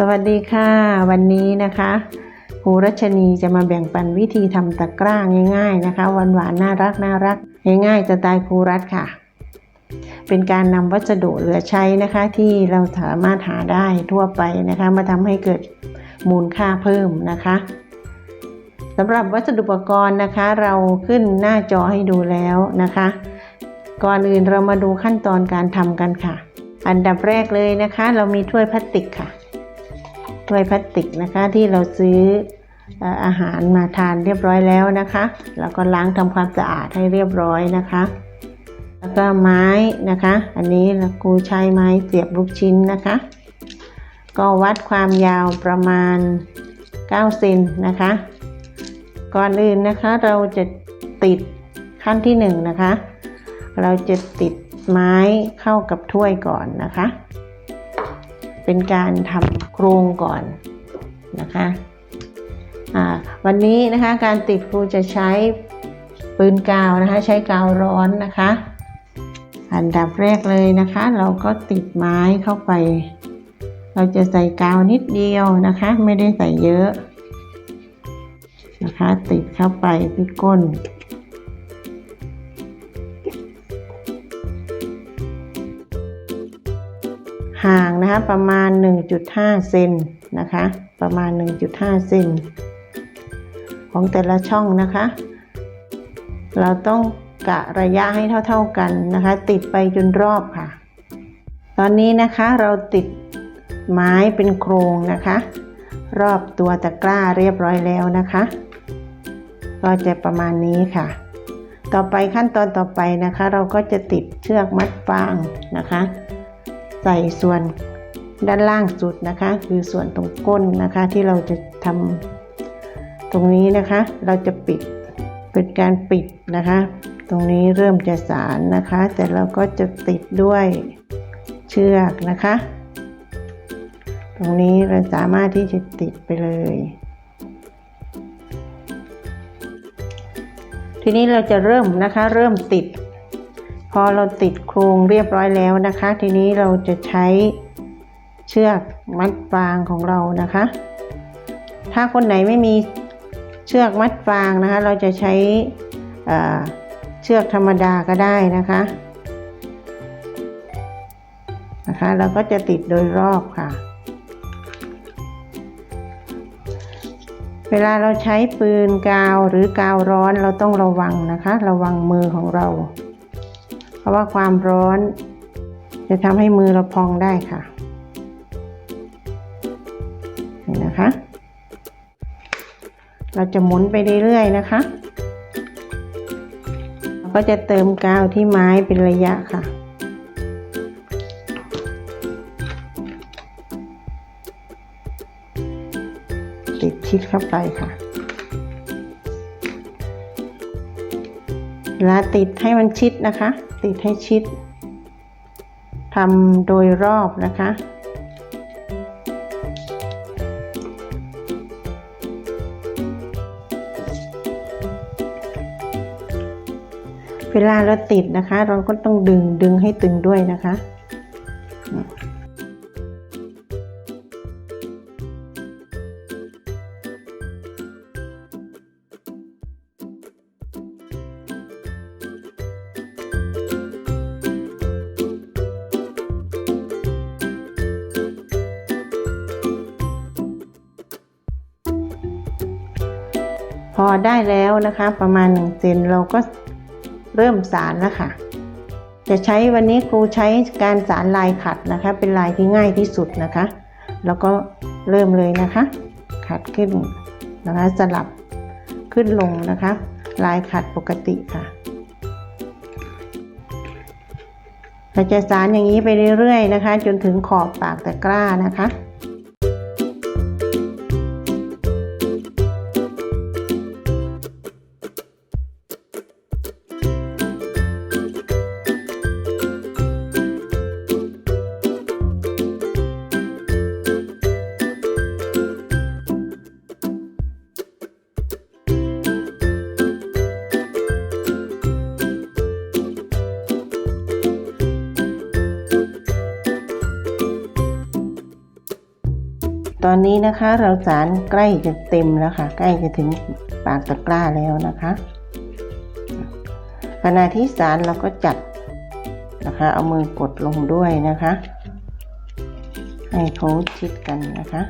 สวัสดีค่ะ วันนี้นะคะครูรัชนีจะมาแบ่งปันวิธีทำตะกร้าง่าย ๆนะคะหวานๆน่ารักน่ารักง่ายๆสไตล์ครูรัฐค่ะ เป็นการนำวัสดุเหลือใช้นะคะ ที่เราสามารถหาได้ทั่วไปนะคะ มาทำให้เกิดมูลค่าเพิ่มนะคะสำหรับวัสดุอุปกรณ์นะคะ เราขึ้นหน้าจอให้ดูแล้วนะคะ ก่อนอื่นเรามาดูขั้นตอนการทำกันค่ะ อันดับแรกเลยนะคะ เรามีถ้วยพลาสติกค่ะ ถ้วยพลาสติกนะคะที่เราซื้ออาหารมาทานเรียบร้อยแล้วนะคะแล้วก็ล้างทำความสะอาดให้เรียบร้อยนะคะ แล้วก็ไม้นะคะ อันนี้กูใช้ไม้เสียบลูกชิ้นนะคะ ก็วัดความยาวประมาณ 9 เซนนะคะ ก่อนอื่นนะคะเราจะติดขั้นที่ 1นงนะคะ เราจะติดไม้เข้ากับถ้วยก่อนนะคะ เป็นการทำโครงก่อนนะคะอ่าวันนี้นะคะการติดครูจะใช้ปืนกาวนะคะใช้กาวร้อนนะคะ อันดับแรกเลยนะคะ เราก็ติดไม้เข้าไป เราจะใส่กาวนิดเดียวนะคะ ไม่ได้ใส่เยอะนะคะ ติดเข้าไปที่ก้น ห่างนะคะประมาณ 1.5 เซนนะคะ ประมาณ 1.5 เซนของแต่ละช่องนะคะ เราต้องกะระยะให้เท่าๆกันนะคะ ติดไปจนรอบค่ะ ตอนนี้นะคะเราติดไม้เป็นโครงนะคะ รอบตัวตะกร้าเรียบร้อยแล้วนะคะ ก็จะประมาณนี้ค่ะ ต่อไปขั้นตอนต่อไปนะคะ เราก็จะติดเชือกมัดฟางนะคะ ใส่ส่วนด้านล่างสุดนะคะ คือส่วนตรงก้นนะคะที่เราจะทำตรงนี้นะคะ เราจะปิดเป็นการปิดนะคะ ตรงนี้เริ่มจะสารนะคะ แต่เราก็จะติดด้วยเชือกนะคะ ตรงนี้เราสามารถที่จะติดไปเลย ทีนี้เราจะเริ่มนะคะ เริ่มติด อเราติดโครงเรียบร้อยแล้วนะคะ ทีนี้เราจะใช้เชือกมัดฟางของเรานะคะ ถ้าคนไหนไม่มีเชือกมัดฟางนะคะ เราจะใช้เชือกธรรมดาก็ได้นะคะนะคะเราก็จะติดโดยรอบค่ะ เวลาเราใช้ปืนกาวหรือกาวร้อนเราต้องระวังนะคะ ระวังมือของเรา ราะว่าความร้อน จะทำให้มือเราพองได้ค่ะนี่นะคะ เราจะหมุนไปเรื่อยๆนะคะเราก็จะเติมกาวที่ไม้เป็นระยะค่ะติดชิดเข้าไปค่ะ เวลาติดให้มันชิดนะคะ ติดให้ชิดทำโดยรอบนะคะ เวลาเราติดนะคะ เราก็ต้องดึงดึงให้ตึงด้วยนะคะ พอได้แล้วนะคะประมาณ1เซนเราก็เริ่มสารแล้วค่ะ จะใช้วันนี้ครูใช้การสารลายขัดนะคะ เป็นลายที่ง่ายที่สุดนะคะ แล้วก็เริ่มเลยนะคะ ขัดขึ้นนะคะสลับขึ้นลงนะคะ ลายขัดปกติค่ะเราจะสารอย่างนี้ไปเรื่อยๆนะคะ จนถึงขอบปากตะกร้านะคะ ตอนนี้นะคะเราสารใกล้จะเต็มแล้วค่ะ ใกล้จะถึงปากตะกร้าแล้วนะคะขณะที่สารเราก็จับนะคะ เอามือกดลงด้วยนะคะ ให้เขาชิดกันนะคะ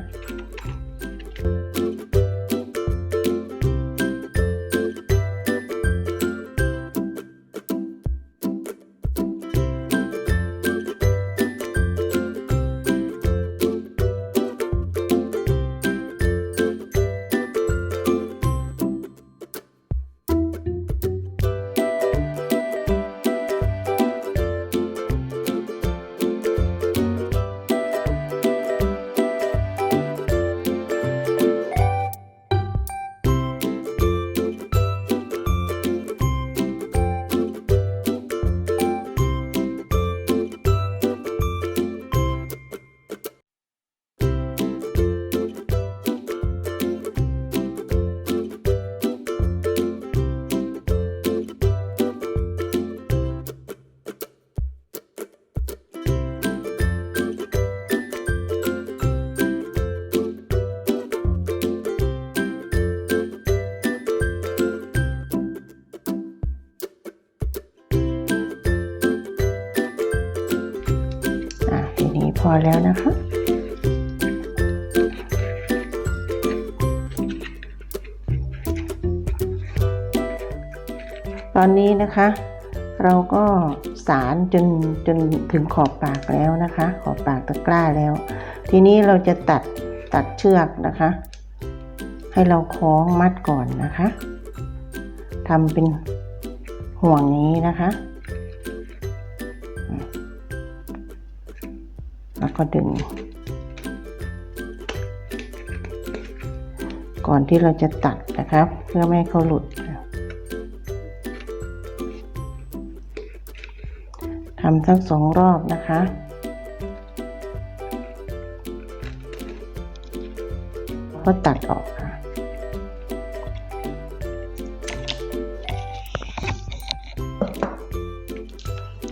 อแล้วนะคะ ตอนนี้นะคะ เราก็สารจนจนถึงขอบปากแล้วนะคะ ขอบปากตะกร้าแล้ว ทีนี้เราจะตัดตัดเชือกนะคะ ให้เราคล้องมัดก่อนนะคะทำเป็นห่วงอย่างนี้นะคะ แล้วก็ดึง ก่อนที่เราจะตัดนะครับ เพื่อไม่ให้เขาหลุด ทำทั้งสองรอบนะคะก็ตัดออกค่ะ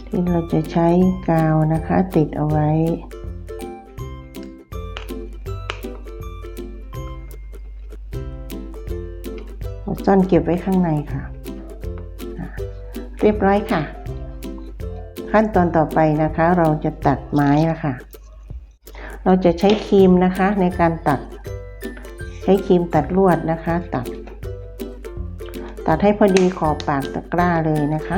ที่เราจะใช้กาวนะคะติดเอาไว้ ซ่อนเก็บไว้ข้างในค่ะอะ เรียบร้อยค่ะ ขั้นตอนต่อไปนะคะเราจะตัดไม้ละค่ะเราจะใช้ครีมนะคะในการตัด ใช้ครีมตัดลวดนะคะ ตัด ตัดให้พอดีขอบปากตะกร้าเลยนะคะ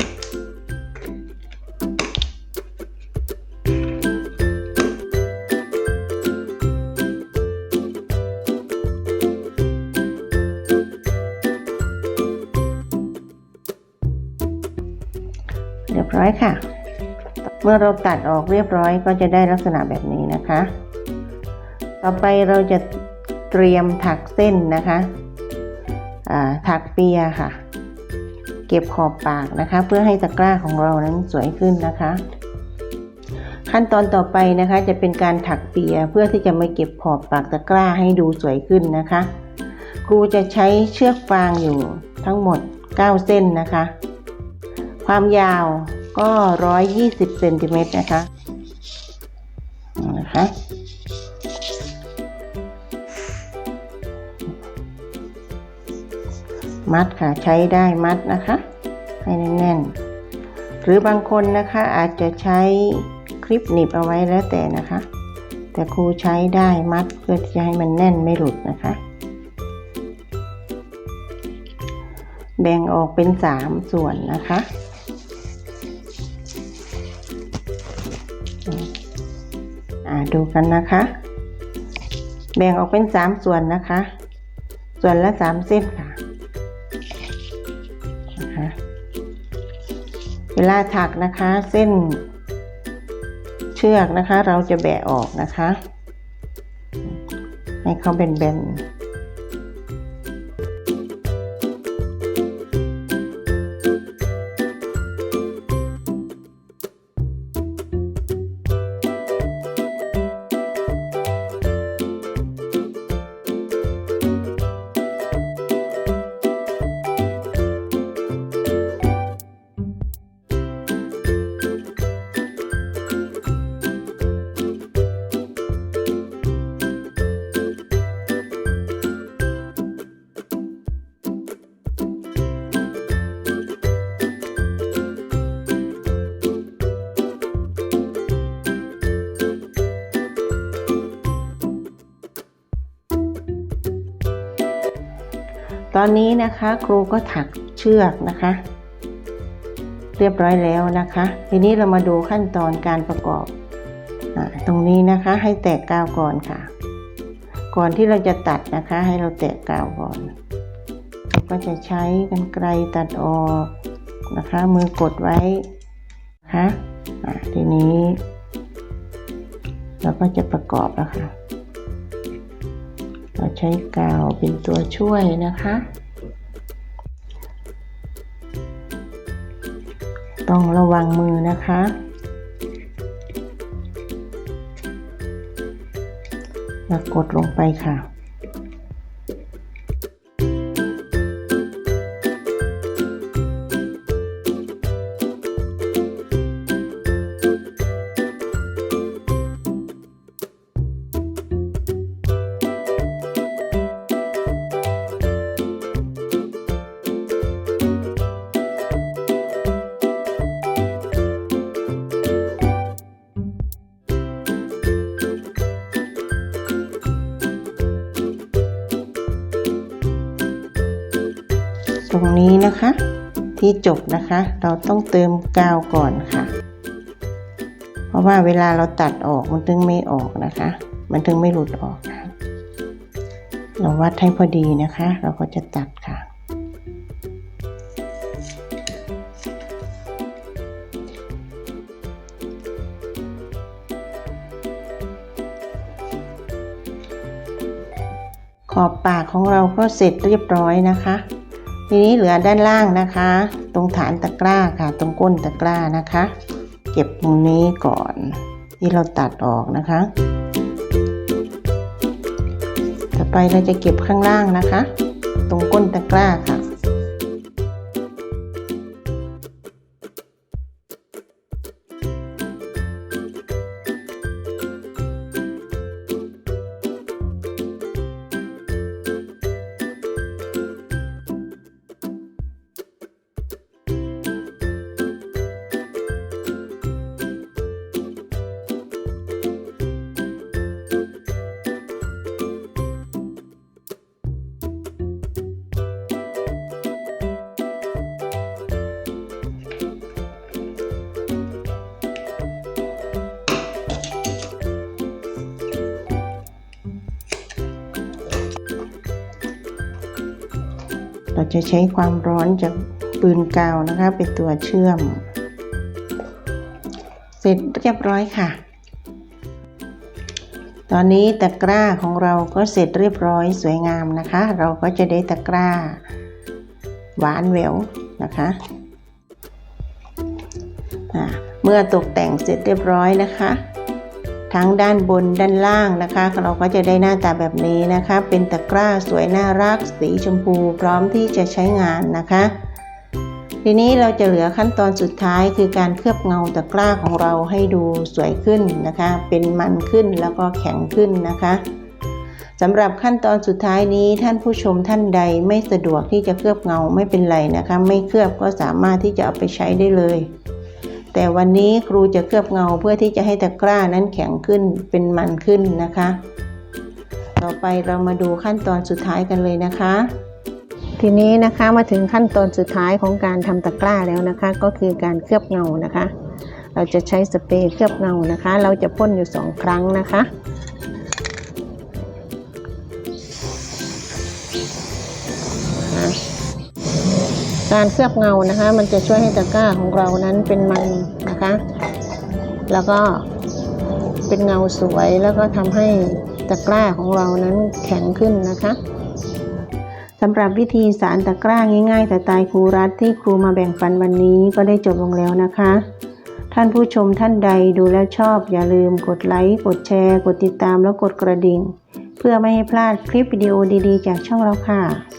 มื่อเราตัดออกเรียบร้อยก็จะได้ลักษณะแบบนี้นะคะ ต่อไปเราจะเตรียมถักเส้นนะคะถักเปียค่ะ เก็บขอบปากนะคะ เพื่อให้ตะกร้าของเรานั้นสวยขึ้นนะคะ ขั้นตอนต่อไปนะคะจะเป็นการถักเปียเพื่อที่จะมาเก็บขอบปากตะกร้าให้ดูสวยขึ้นนะคะ ครูจะใช้เชือกฟางอยู่ทั้งหมด 9 เส้นนะคะ ความยาว ก็ 120เซนติเมตรนะคะนะคะมัดค่ะใช้ได้มัดนะคะ ให้แน่นๆ หรือบางคนนะคะอาจจะใช้คลิปหนีบเอาไว้แล้วแต่นะคะ แต่ครูใช้ได้มัดเพื่อที่จะให้มันแน่นไม่หลุดนะคะ แบ่งออกเป็นสามส่วนนะคะ ดูกันนะคะ แบ่งออกเป็นสามส่วนนะคะ ส่วนละสามเส้นค่ะนะคะเวลาถักนะคะเส้นเชือกนะคะ เราจะแบะออกนะคะ ให้เขาเป็นแบนๆ ตอนนี้นะคะครูก็ถักเชือกนะคะ เรียบร้อยแล้วนะคะ ทีนี้เรามาดูขั้นตอนการประกอบอตรงนี้นะคะให้แตกกาวก่อนค่ะ ก่อนที่เราจะตัดนะคะให้เราแตกกาวก่อนเราก็จะใช้กันไกรตัดออกนะคะ มือกดไว้นะคะอ่าทีนี้ เราก็จะประกอบแล้วค่ะ เราใช้กาวเป็นตัวช่วยนะคะ ต้องระวังมือนะคะ แล้วกดลงไปค่ะ รงนี้นะคะ ที่จบนะคะ เราต้องเติมกาวก่อนค่ะ เพราะว่าเวลาเราตัดออกมันถึงไม่ออกนะคะ มันถึงไม่หลุดออกค่ะ เราวัดให้พอดีนะคะ เราก็จะตัดค่ะขอบปากของเราก็เสร็จเรียบร้อยนะคะ ทีนี้เหลือด้านล่างนะคะ ตรงฐานตะกร้าค่ะ ตรงก้นตะกร้านะคะ เก็บตรงนี้ก่อนที่เราตัดออกนะคะ ต่อไปเราจะเก็บข้างล่างนะคะ ตรงก้นตะกร้าค่ะ เราจะใช้ความร้อนจากปืนกาวนะคะเป็นตัวเชื่อม เสร็จเรียบร้อยค่ะ ตอนนี้ตะกร้าของเราก็เสร็จเรียบร้อยสวยงามนะคะ เราก็จะได้ตะกร้า หวานแหววนะคะเมื่อตกแต่งเสร็จเรียบร้อยนะคะ ทั้งด้านบนด้านล่างนะคะ เราก็จะได้หน้าตาแบบนี้นะคะ เป็นตะกร้าสวยน่ารัก สีชมพูพร้อมที่จะใช้งานนะคะ ทีนี้เราจะเหลือขั้นตอนสุดท้ายคือการเคลือบเงาตะกร้าของเราให้ดูสวยขึ้นนะคะ เป็นมันขึ้นแล้วก็แข็งขึ้นนะคะสำหรับขั้นตอนสุดท้ายนี้ท่านผู้ชมท่านใดไม่สะดวกที่จะเคลือบเงาไม่เป็นไรนะคะ ไม่เคลือบก็สามารถที่จะเอาไปใช้ได้เลย แต่วันนี้ครูจะเคลือบเงาเพื่อที่จะให้ตะกร้านั้นแข็งขึ้นเป็นมันขึ้นนะคะ ต่อไปเรามาดูขั้นตอนสุดท้ายกันเลยนะคะ ทีนี้นะคะมาถึงขั้นตอนสุดท้ายของการทำตะกร้าแล้วนะคะ ก็คือการเคลือบเงานะคะ เราจะใช้สเปรย์เคลือบเงานะคะ เราจะพ่นอยู่สองครั้งนะคะนะ การเคลือบเงานะคะ มันจะช่วยให้ตะกร้าของเรานั้นเป็นมันนะคะ แล้วก็เป็นเงาสวยแล้วก็ทำให้ตะกร้าของเรานั้นแข็งขึ้นนะคะสำหรับวิธีสารตะกร้าง่ายๆแต่ตายครูรัฐที่ครูมาแบ่งปันวันนี้ก็ได้จบลงแล้วนะคะ ท่านผู้ชมท่านใดดูแล้วชอบ อย่าลืมกดไลค์กดแชร์ กดติดตามแล้วกดกระดิ่ง เพื่อไม่ให้พลาดคลิปวิดีโอดีๆ จากช่องเราค่ะ